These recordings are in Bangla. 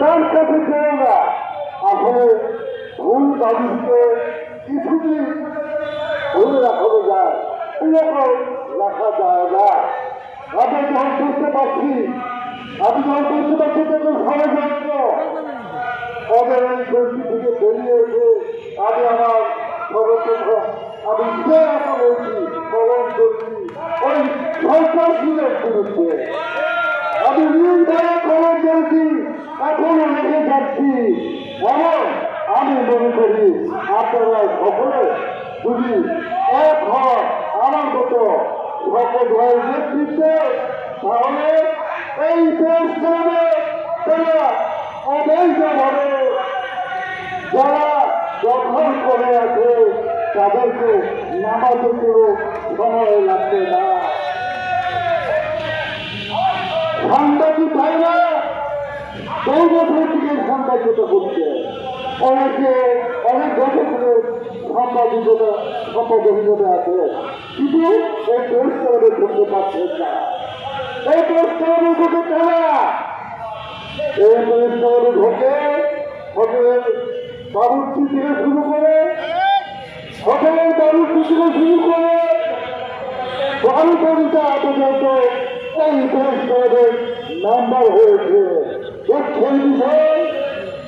তার যায়। না। আমি যখন বুঝতে পারছি, আমি যখন বুঝতে পারছি তখন ষড়যন্ত্র ওদের এই গোষ্ঠী থেকে বেরিয়ে আমার সর্বপ্রথম আমি যে বলছি কলম করছি ওই সরকার দিনের বিরুদ্ধে আমি মনে করি আপনারা সকলে যদি এক হন আমার মতো সকল নেতৃত্বে, তাহলে এই দেশ তারা অবৈধভাবে যারা দখল করে আছে, তাদেরকে নামাতে কোনো সময় লাগবে না। সাংবাদিক ভাইরা? বছর থেকে সাংবাদিকতা করছে অনেকে, অনেক বছর থেকে সাংবাদিকতা আছে। কিন্তু এই পরিষ্কারে করতে পারছেন না। এই পরিষ্কারে ঢুকে তারা? এই পরিষ্কারে ঢুকে হোটেলের বাবুর্চি থেকে শুরু করে। হোটেলের বাবুর্চি থেকে শুরু করে। বারো কবিতা পর্যন্ত এই পুরস্কারের নাম্বার হয়েছে। দেখছেন বিষয়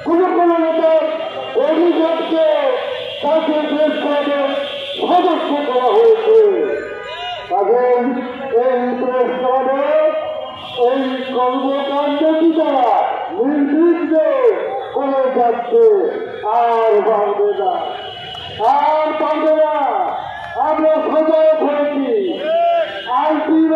কোন কোন নেতার অভিযোগকে তাকে পুরস্কারের সদস্য করা হয়েছে। তাদের এই পুরস্কারে এই কর্মকাণ্ডটি দ্বারা নির্বিঘ্ন করে যাচ্ছে। আর পারবে না। আর পারবে না। আমরা সজাগ হয়েছি। আইটি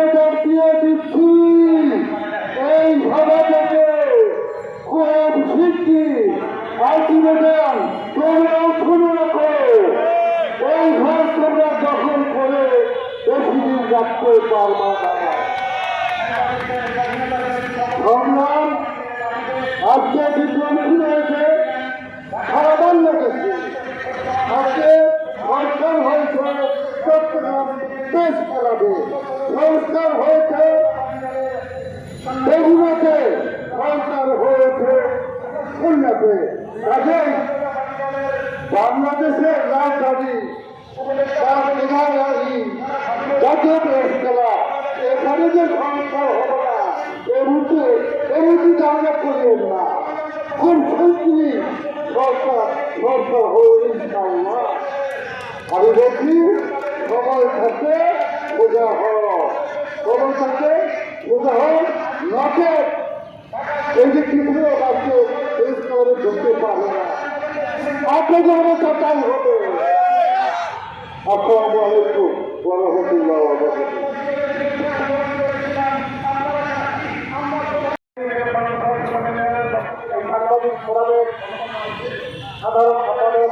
রাখতে পারবা না সংগ্রাম আজকে বিপ্লব হয়েছে সারা বাংলাদেশে। আজকে সরকার হয়েছে চট্টগ্রাম দেশ খেলাবে সংস্কার হয়েছে, বেগুনাতে সরকার হয়েছে, খুলনাতে। কাজেই বাংলাদেশের রাজধানী তার প্রধানমন্ত্রী জাতীয় প্রেস খেলা এখানে যে সংস্কার হবে না এমনিতে এমনিতে আমরা করিয়েন না খুব শিগগিরই হয়ে ইনশাল্লাহ আমি বলছি সময় থাকে বোঝা হও সময় থাকে বোঝা হও নকে এই যে কিছু আজকে প্রেস করে ঢুকতে পারবে না। আপনি যখন সরকার হবে। আসসালামু আলাইকুম ওয়া রাহমাতুল্লাহি ওয়া সাংবাদিক ফোরামের সাধারণ সম্পাদক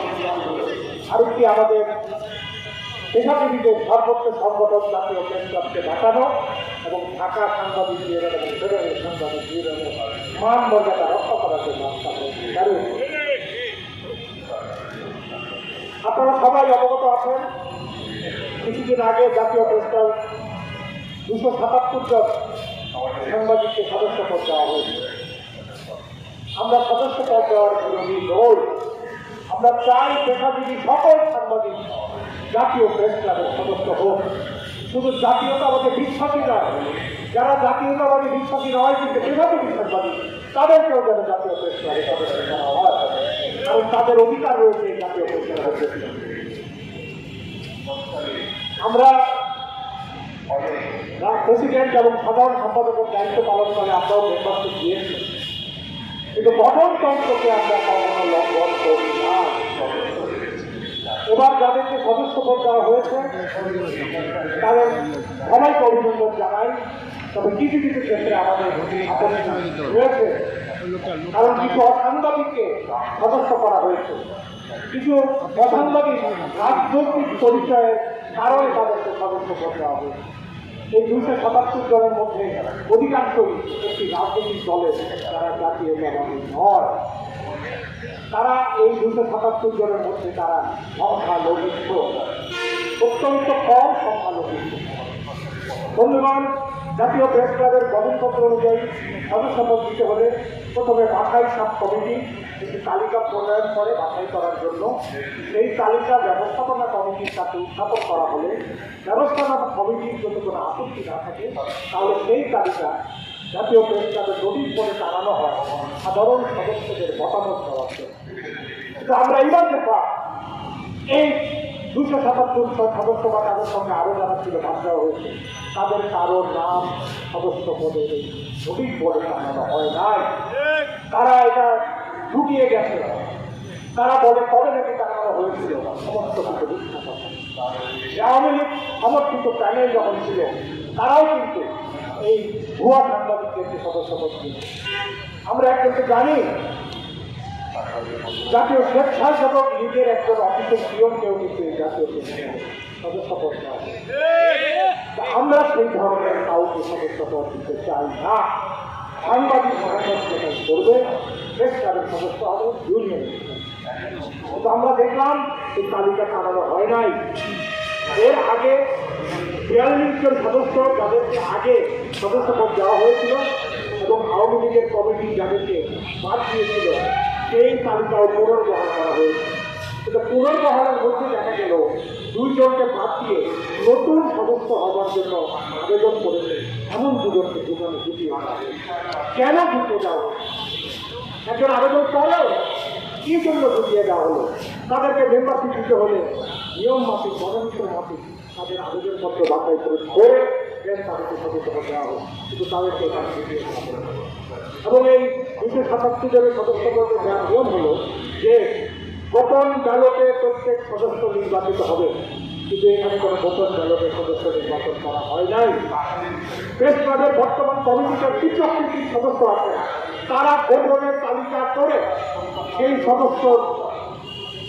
আরেকটি আমাদের পেশাজীবীদের সর্বোচ্চ সংগঠন জাতীয় প্রেস ক্লাবকে বাঁচানো এবং ঢাকা সাংবাদিক ইউনিয়ন এবং ফেডারেল সাংবাদিক ইউনিয়নের মান মর্যাদা রক্ষা করার জন্য আপনারা সবাই অবগত আছেন, কিছুদিন আগে জাতীয় প্রেস দুশো সাতাত্তর জন সাংবাদিককে সদস্য পদ দেওয়া হয়েছে। আমরা সদস্য পদ দেওয়ার বিরোধী নই। আমরা চাই পেশাজীবী সকল সাংবাদিক জাতীয় প্রেস ক্লাবের সদস্য হোক। শুধু জাতীয়তাবাদী বিশ্বাসী নয়, যারা জাতীয়তাবাদী বিশ্বাসী নয়, কিন্তু পেশাজীবী সাংবাদিক তাদেরকেও যেন জাতীয় প্রেস ক্লাবের সদস্য করা হয়। কারণ তাদের অধিকার রয়েছে জাতীয় প্রেস ক্লাবের। আমরা প্রেসিডেন্ট এবং সাধারণ সম্পাদকের দায়িত্ব পালন করে আমরাও মেম্বারশিপ দিয়েছি। কিন্তু গঠনতন্ত্রকে আমরা কখনো লঙ্ঘন করি এবার যাদেরকে সদস্য পদ দেওয়া হয়েছে, তাদের সবাইকে অভিনন্দন জানাই। তবে কিছু কিছু ক্ষেত্রে আমাদের রয়েছে। কারণ কিছু অসাংবাদিককে সদস্য করা হয়েছে। কিছু অসাংবাদিক রাজনৈতিক পরিচয়ের কারণে তাদেরকে সদস্য করে দেওয়া হয়েছে। এই দুইশো সাতাত্তর জনের মধ্যে অধিকাংশই একটি রাজনৈতিক দলের যারা জাতীয় নয়। তারা এই দুশো সাতাত্তর জনের মধ্যে তারা সংখ্যালঘিষ্ঠ অত্যন্ত কম সংখ্যালঘিষ্ঠ বন্ধুগণ, জাতীয় প্রেস ক্লাবের গঠনতন্ত্র অনুযায়ী সদস্যপদ দিতে হলে প্রথমে বাছাই সাব কমিটি, একটি তালিকা প্রণয়ন করে বাছাই করার জন্য। এই তালিকা ব্যবস্থাপনা কমিটির সাথে উত্থাপন করা হলে ব্যবস্থাপনা কমিটির যদি কোনো আপত্তি না থাকে, তাহলে সেই তালিকা জাতীয় প্রেস ক্লাবের নোটিশ করে টানানো হয়, সাধারণ সদস্যদের মতামত দেওয়ার জন্য। কিন্তু আমরা এইবার দেখলাম এই দুশো সাতাত্তর সদস্য বা তাদের সঙ্গে আরও যারা ছিল, বাদ দেওয়া হয়েছে, তাদের কারও নাম সদস্য পদে নোটিশ বলে টানানো হয় নাই। তারা এটা ঢুকিয়ে গেছে। তারা বলে কবে নাকি টানানো হয়েছিল। সমস্ত কিছু মিথ্যা কথা। আওয়ামী লীগ সমর্থিত প্যানেল যখন ছিল, তারাও কিন্তু এই ভুয়া সাংবাদিকদেরকে সদস্য করছে আমরা একজনকে জানি। জাতীয় স্বেচ্ছাসেবক লীগের একজন অফিসের পিয়নকেও কিন্তু জাতীয় সদস্য করতে হবে আমরা সেই ধরনের কাউকে সদস্য পদ দিতে চাই না। সাংবাদিক সংগঠন করবে ক্লাবের সদস্য হবে ইউনিয়ন আমরা দেখলাম, এই তালিকা টানানো হয় নাই। এর আগে বিয়াল্লিশ জন সদস্য যাদেরকে আগে সদস্য পদ দেওয়া হয়েছিল এবং আওয়ামী লীগের কমিটি যাদেরকে বাদ দিয়েছিল, সেই তালিকাও পুনর্বহাল করা হয়েছে। কিন্তু পুনর্বহালের মধ্যে দেখা গেল, দুইজনকে বাদ দিয়ে নতুন সদস্য হবার জন্য আবেদন করেছে, এমন দুজনকে দুজনে জুটিয়ে আনা কেন ঢুকে যাওয়া একজন আবেদন করেও কি জন্য ঢুকিয়ে দেওয়া হলো? তাদেরকে মেম্বারশিপ দিতে হলে নিয়ম মাফিক মনোনীত মাফিক, তাদের আবেদনপত্র বাছাই করে করে দেন তাদেরকে সদস্য দেওয়া হলো কিন্তু তাদেরকে এবং এই দুশো সাতাত্তর জনের সদস্য পদে দেওয়ার নিয়ম হলো যে গোপন ব্যালটে প্রত্যেক সদস্য নির্বাচিত হবে। কিন্তু এখানে কোনো গোপন ব্যালটের সদস্য নির্বাচন করা হয় নাই। প্রেস ক্লাবের বর্তমান কমিটিতে কিছু আকৃতির সদস্য আছে। তারা গোপনের তালিকা করে সেই সদস্য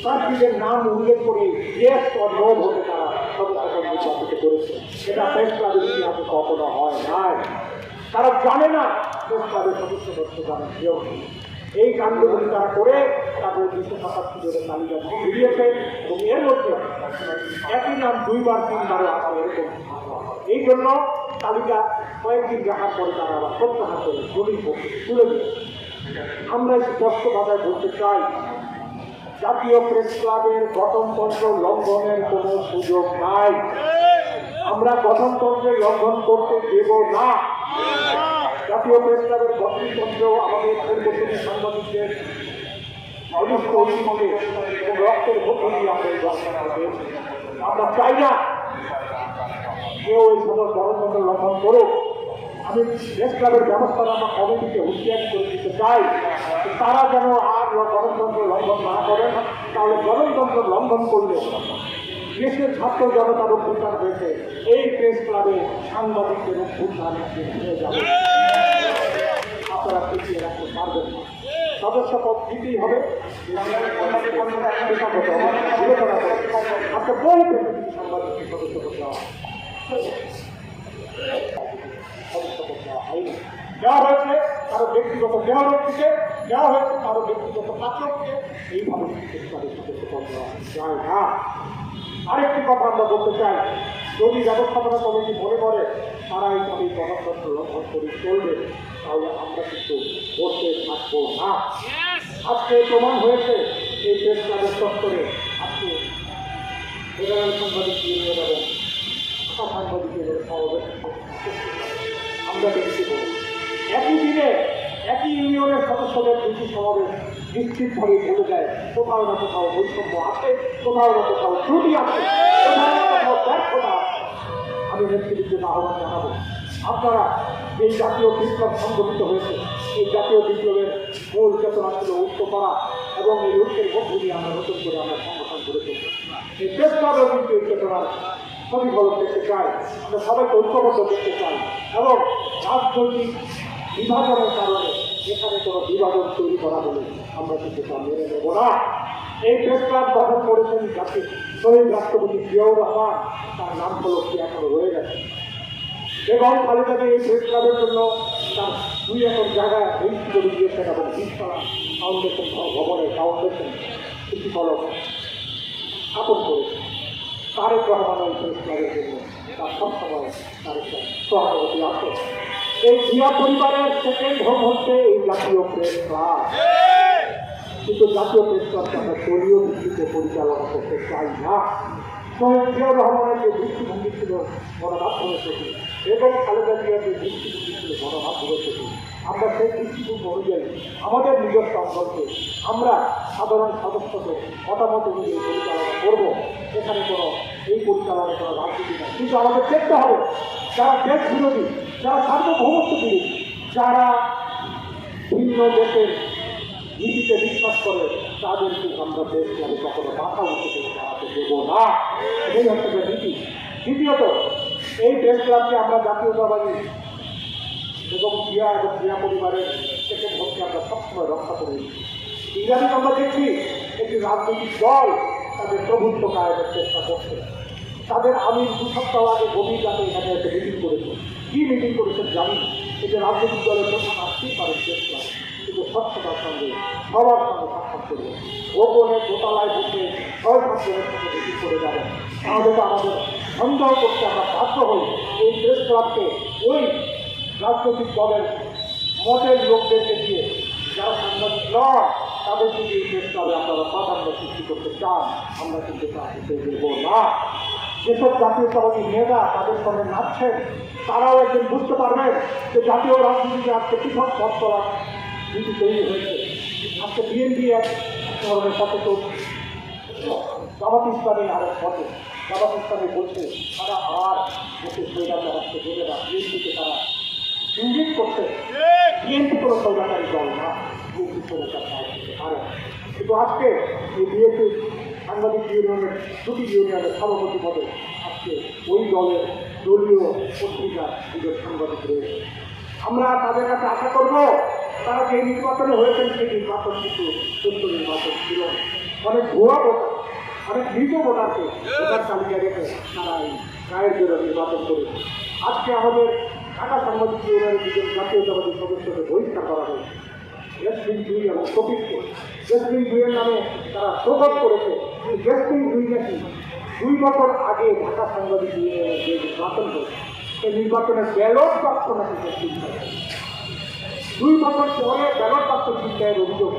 প্রার্থীদের নাম উল্লেখ করে ইয়েস ভোটে তারা কখনো হয় নাই। তারা জানে না সদস্য এই কাণ্ডগুলি তারা করে তাদের দুশো সাতাত্তর জনের তালিকা এবং এর মধ্যে একই নাম দুইবার, তিনবারও এই জন্য তালিকা কয়েকদিন দেখার পরে তারা আবার প্রত্যাহার করে তুলে আমরা স্পষ্ট ভাষায় বলতে চাই জাতীয় প্রেস ক্লাবের গঠনতন্ত্র লঙ্ঘনের কোনো সুযোগ নাই। আমরা গঠনতন্ত্রের লঙ্ঘন করতে দেব না। জাতীয় প্রেস ক্লাবের গঠনতন্ত্র আমাদের পূর্বতনী সাংবাদিকদের অনিষ্ট অনিষ্টকে এবং রক্তের আমরা গঠনতন্ত্র আমরা চাই না কেউ এই সদর গণতন্ত্র লঙ্ঘন করুক। আমি প্রেস ক্লাবের ব্যবস্থাপনা কমিটিকে হুঁশিয়ারি করে দিতে চাই তারা যেন আর গণতন্ত্র লঙ্ঘন না করেন, তাহলে গণতন্ত্র লঙ্ঘন করলে দেশের ছাত্র জনতার অভ্যুত্থান হয়েছে। এই প্রেস ক্লাবে সাংবাদিকদের অভ্যুত্থান আপনারা পিছিয়ে রাখতে পারবেন না। সদস্য পদ দিতেই হবে। সাংবাদিককে সদস্য পদ দেওয়া হয়। দেওয়া হয়েছে কারও ব্যক্তিগত দেহরক্ষীকে দেওয়া হয়েছে কারও ব্যক্তিগত পাত্রকে এইভাবে তাদের পদ দেওয়া যায় না। আরেকটি কথা আমরা বলতে চাই যদি ব্যবস্থাপনা কমিটি মনে করে তারা এইভাবে গণতন্ত্র লঙ্ঘন করে চলবে তাহলে আমরা কিন্তু বসে থাকব না। আজকে প্রমাণ হয়েছে এই প্রেস ক্লাবের চত্বরে আজকে ফেডারেল সাংবাদিক ইউনিয়ন এবং সাংবাদিকের সমাবেশ আমরা দেখতে পাবো একই দিনে একই ইউনিয়নের সদস্যদের দুটি সমাবেশ নিশ্চিতভাবে বলে যায়। কোথাও না কোথাও বৈষম্য আছে, কোথাও না কোথাও ত্রুটি আছে, কোথাও না কোথাও ব্যর্থতা আমি নেতৃত্বের আহ্বান জানাব, আপনারা এই জাতীয় বিপ্লব সংগঠিত হয়েছে এই জাতীয় বিপ্লবের মূল চেতনা ছিল ঐক্য করা এবং এই ঐক্যের মধ্য দিয়ে আমরা নতুন করে আমরা সংগঠন করে তুলব এই ক্লাবেও কিন্তু এই চেতনার প্রতিফলন দেখতে চাই আমরা সবাইকে ঐক্যবদ্ধ দেখতে চাই। এবং রাজনৈতিক বিভাজনের কারণে এখানে কোনো বিভাজন তৈরি করা বলে আমরা কিন্তু তা মেনে নেব না। এই প্রেস ক্লাব গঠন করেছেন যাতে শহীদ রাষ্ট্রপতি জিয়াউর রহমান, তার নাম ফলকটি এখনও রয়ে গেছে। এবং খালেদাকে এই প্রেস ক্লাবের জন্য তার দুই একর জায়গা রেজিস্ট্রি করে দিয়েছেন এবং বিশতলা ফাউন্ডেশন ভবনের ফাউন্ডেশন ফলক স্থাপন করেছে তারেক রহমান ওই প্রেস জন্য তার সবসময় তার সহানুভূতি আছে। এই জিয়া পরিবারের সেকেন্ড হোম হচ্ছে এই জাতীয় প্রেস ক্লাব কিন্তু জাতীয় প্রেস ক্লাবকে আমরা দলীয় ভিত্তিতে পরিচালনা করতে চাই না। জিয়াউর রহমানের যে দৃষ্টিভঙ্গি ছিল, গণমাধ্যমের প্রতি, এবং খালেদা জিয়ার যে দৃষ্টিভঙ্গি ছিল, গণমাধ্যমের প্রতি। আমরা সেই দৃষ্টিভঙ্গি অনুযায়ী আমাদের নিজস্ব অঙ্গনকে আমরা সাধারণ সদস্যদের মতামত অনুযায়ী পরিচালনা করব। এখানে কোনো এই পরিচালনায় করা রাজনীতি নেই। কিন্তু আমাদের দেখতে হবে, যারা দেশ বিরোধী, যারা সার্বভৌমত্ব বিরোধী যারা ভিন্ন দেশের নীতিতে বিশ্বাস করে, তাদেরকে আমরা দেশকে আমি কখনো মাথা উঠে দাঁড়াতে দেব না। এই হচ্ছে নীতি। দ্বিতীয়ত, এই দেশ আমরা জাতীয়তাবাদী এবং জিয়া এবং জিয়া পরিবারের সেকেন্ড ভোটকে আমরা সবসময় রক্ষা করে ইরানি আমরা দেখছি একটি রাজনৈতিক দল তাদের প্রভুত্ব কায়েমের চেষ্টা করছে। তাদের আমি দু সপ্তাহ আগে গভীর রাতে এখানে একটা মিটিং করেছে। কি মিটিং করেছেন জানি যে রাজনৈতিক দলের প্রধান আসতেই দেশ ক্লাব কিন্তু স্বচ্ছতার সঙ্গে, সবার সঙ্গে সাক্ষাৎ করবে। গোপনে দোতলায় বসে ছয় সাত সঙ্গে মিটিং করে যাবেন। তাহলে তো আমাদের সন্দেহ করতে আমরা বাধ্য হই। এই প্রেস ক্লাবকে ওই রাজনৈতিক দলের মতের লোকদেরকে দিয়ে যারা সাংবাদিক নয় তাদের যদি এই ক্লাবে আপনারা প্রাধান্য সৃষ্টি করতে চান, আমরা কিন্তু তা হতে দেব না। যেসব জাতীয়তাবাদী নেতা তাদের সঙ্গে নাচছেন, তারাও একদিন বুঝতে পারবেন যে জাতীয় রাজনীতিতে আজকে পৃথক পথ চলার নীতি তৈরি হয়েছে। আজকে বিএনপি এক ধরনের চলছে জামাত ইসলামী আর এক পথে। জামাত ইসলামী বলছে, তারা আর দেশের দেবে না। বিএনপিকে তারা ইঙ্গিত করছে বিএনপি কোনো সৈরাচারী দল না। বিএনপি দল পারে কিন্তু আজকে এই বিএনপি সাংবাদিক ইউনিয়নের, দুটি ইউনিয়নের সভাপতি পদে আজকে ওই দলের দলীয় পত্রিকা দুজন সাংবাদিক রয়েছে। আমরা তাদের কাছে আশা করব, তারা যে নির্বাচনে হয়েছেন সেই নির্বাচন কিন্তু সত্য নির্বাচন ছিল। অনেক ভুয়া ভোটার, অনেক মৃত ভোটারকে ভোটার তালিকা রেখে তারা এই রায়ের জন্য নির্বাচন করেছে। আজকে আমাদের ঢাকা সাংবাদিক ইউনিয়নের দুজন জাতীয়তাবাদী সদস্যকে বহিষ্কার করা হয়েছে। জেসমিন দুই এবং শফিককে জেসমিন দুইয়ের নামে তারা শোকত করেছে। জেসমিন দুই নাকি দুই বছর আগে ঢাকা সাংবাদিক ইউনিয়নের যে নির্বাচন করেছে। সেই নির্বাচনের ব্যালট বাক্স নাকি দুই। দুই বছর পরে ব্যালট বাক্স চিন্তায়ের অভিযোগ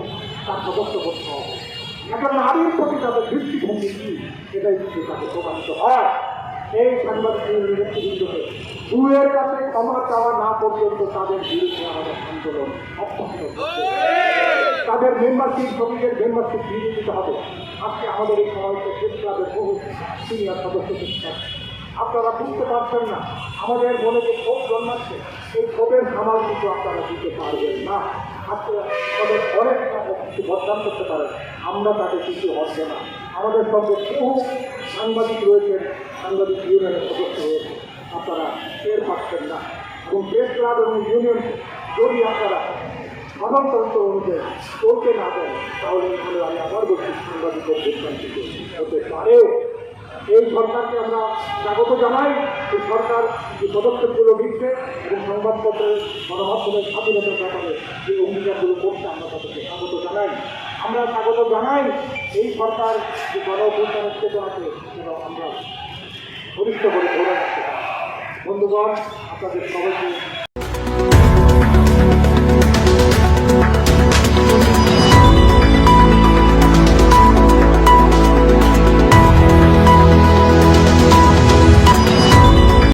তার সদস্য করতে হবে একটা নারীর প্রতি তাদের দৃষ্টিভঙ্গি কি? এটাই কিন্তু তাকে প্রকাশিত হয়। এই সাংবাদিক নেতৃবৃন্দকে দুয়ের কাছে ক্ষমা চাওয়া না পর্যন্ত তাদের বিরুদ্ধে আমাদের আন্দোলন অব্যাহত তাদের মেম্বারশিপ শ্রমিকের মেম্বারশিপ ফিরিয়ে দিতে হবে। আজকে আমাদের এই সমাবেশে প্রেস ক্লাবের বহু সিনিয়র সদস্য আপনারা বুঝতে পারছেন না, আমাদের মনে যে ক্ষোভ জন্মাচ্ছে, এই ক্ষোভের সামাল কিন্তু আপনারা দিতে পারবেন না। আজকে আমাদের অনেক কিছু বদনাম করতে পারেন, আমরা তাকে কিছু হবে না। আমাদের সঙ্গে বহু সাংবাদিক রয়েছেন, সাংবাদিক ইউনিয়নের সদস্য রয়েছে আপনারা টের পাচ্ছেন না। এবং প্রেস ক্লাব এবং ইউনিয়ন যদি আপনারা সাধারণতন্ত্র অনুযায়ী চলতে না দেন, তাহলে আমি আবার বলছি সাংবাদিক হতে পারে এই সরকারকে আমরা স্বাগত জানাই। এই সরকার যে পদক্ষেপগুলো নিচ্ছে এবং সংবাদপত্রের গণমাধ্যমের স্বাধীনতার ব্যাপারে যে অঙ্গীকারগুলো করছে, আমরা তাদেরকে স্বাগত জানাই। আমরা স্বাগত জানাই এই সরকার যে গণ অভ্যুত্থানের চেতনাকে যেন আমরা ঘনিষ্ঠ করে ধরে রাখতে পারি। বন্ধুগণ, আপনাদের সবাইকে